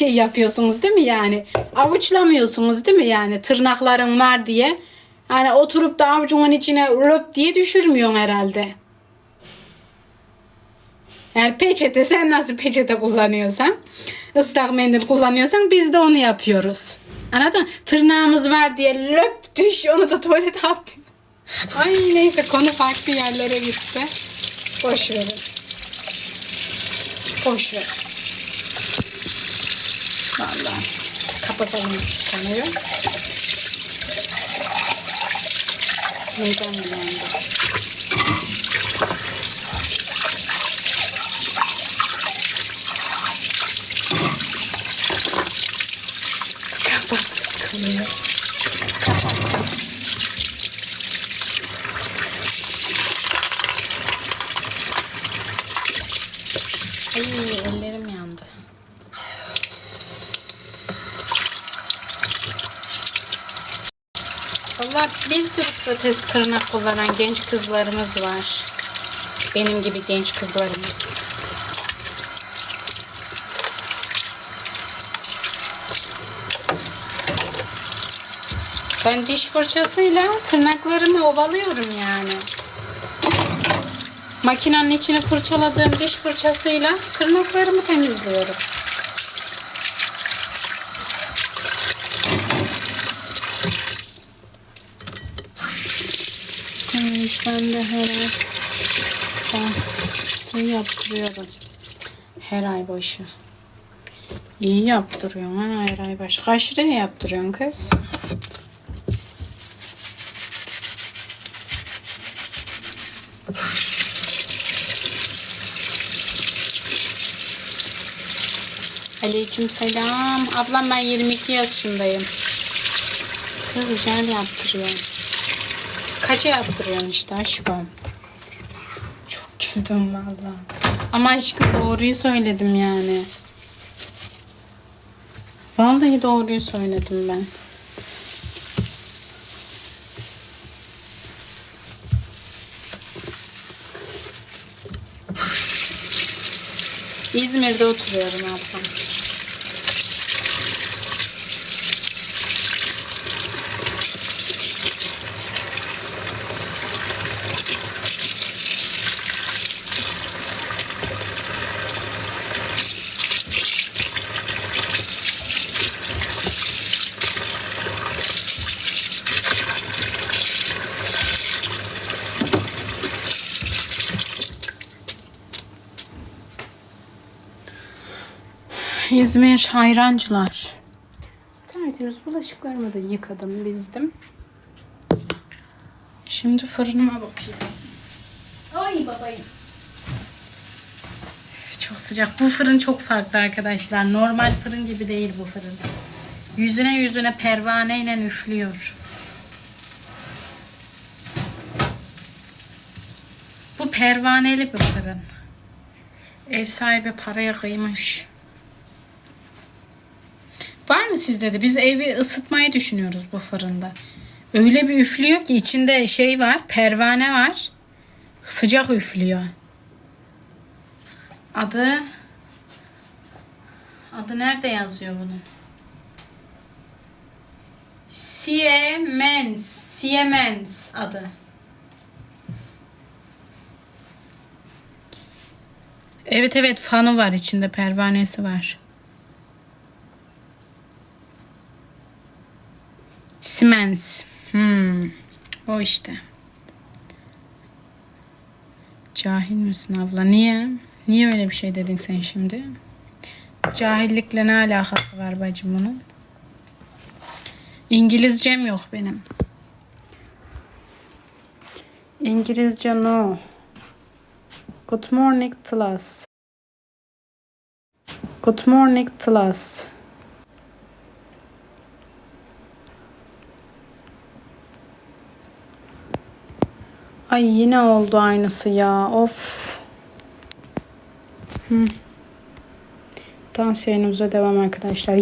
şey yapıyorsunuz değil mi yani? Avuçlamıyorsunuz değil mi yani? Tırnakların var diye. Yani oturup da avucunun içine löp diye düşürmüyorsun herhalde. Yani peçete sen nasıl peçete kullanıyorsan ıslak mendil kullanıyorsan biz de onu yapıyoruz. Anladın? mı? Tırnağımız var diye löp düş onu da tuvalete at. Ay neyse konu farklı yerlere gitti. Boş verin. Boş ver. அப்பப்பழம் தமிழம் வெங்காயம் வேண்டாம் ஐயோ எல்லாரும் Valla bir sürü protez tırnak kullanan genç kızlarımız var. Benim gibi genç kızlarımız. Ben diş fırçasıyla tırnaklarımı ovalıyorum yani. Makinenin içini fırçaladığım diş fırçasıyla tırnaklarımı temizliyorum. Hmm, ben de her ay bansı yaptırıyorum. Her ay başı. İyi yaptırıyorsun ha her ay başı. Kaç liraya yaptırıyorsun kız? Aleyküm selam. Ablam ben 22 yaşındayım. Kız jel yaptırıyorum. Kaça yaptırıyorsun işte aşkım? Çok güldüm valla. Ama aşkım doğruyu söyledim yani. Vallahi doğruyu söyledim ben. İzmir'de oturuyorum ablam. İzmir hayrancılar. Tertemiz bulaşıklarımı da yıkadım, dizdim. Şimdi fırınıma bakayım. Ay babayım. Çok sıcak. Bu fırın çok farklı arkadaşlar. Normal fırın gibi değil bu fırın. Yüzüne yüzüne pervaneyle üflüyor. Bu pervaneli bir fırın. Ev sahibi paraya kıymış. Var mı sizde de? Biz evi ısıtmayı düşünüyoruz bu fırında. Öyle bir üflüyor ki içinde şey var, pervane var. Sıcak üflüyor. Adı Adı nerede yazıyor bunun? Siemens. Siemens adı. Evet evet fanı var içinde pervanesi var. Siemens. Hmm. O işte. Cahil misin abla? Niye? Niye öyle bir şey dedin sen şimdi? Cahillikle ne alakası var bacım bunun? İngilizcem yok benim. İngilizce no. Good morning class. Good morning class. Ay yine oldu aynısı ya. Of. Hı. Tansiyonumuza devam arkadaşlar.